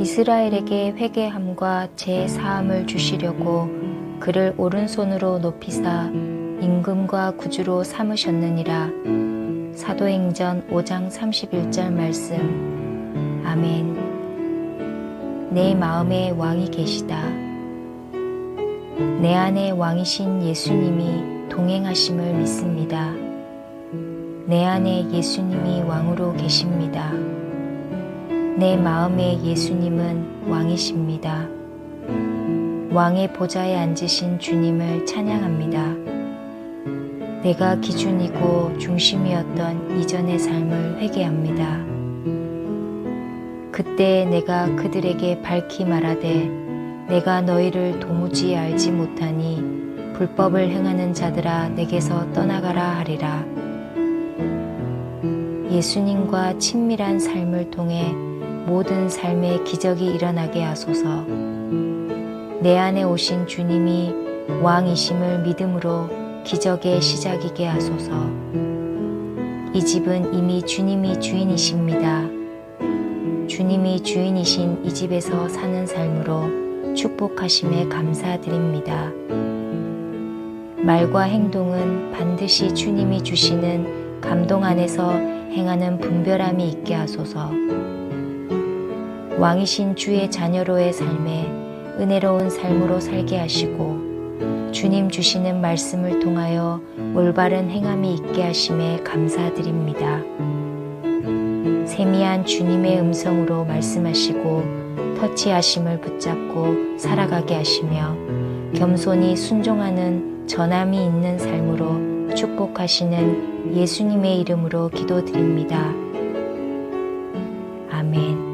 이스라엘에게 회개함과 제 사함을 주시려고 그를 오른손으로 높이사 임금과 구주로 삼으셨느니라. 사도행전 5장 31절 말씀. 아멘. 내 마음에 왕이 계시다. 내 안에 왕이신 예수님이 동행하심을 믿습니다. 내 안에 예수님이 왕으로 계십니다. 내 마음에 예수님은 왕이십니다. 왕의 보좌에 앉으신 주님을 찬양합니다. 내가 기준이고 중심이었던 이전의 삶을 회개합니다. 그때 내가 그들에게 밝히 말하되 내가 너희를 도무지 알지 못하니 불법을 행하는 자들아 내게서 떠나가라 하리라. 예수님과 친밀한 삶을 통해 모든 삶의 기적이 일어나게 하소서. 내 안에 오신 주님이 왕이심을 믿음으로 기적의 시작이게 하소서. 이 집은 이미 주님이 주인이십니다. 주님이 주인이신 이 집에서 사는 삶으로 축복하심에 감사드립니다. 말과 행동은 반드시 주님이 주시는 감동 안에서 행하는 분별함이 있게 하소서. 왕이신 주의 자녀로의 삶에 은혜로운 삶으로 살게 하시고 주님 주시는 말씀을 통하여 올바른 행함이 있게 하심에 감사드립니다. 세미한 주님의 음성으로 말씀하시고 터치하심을 붙잡고 살아가게 하시며 겸손히 순종하는 전함이 있는 삶으로 축복하시는 예수님의 이름으로 기도드립니다. 아멘.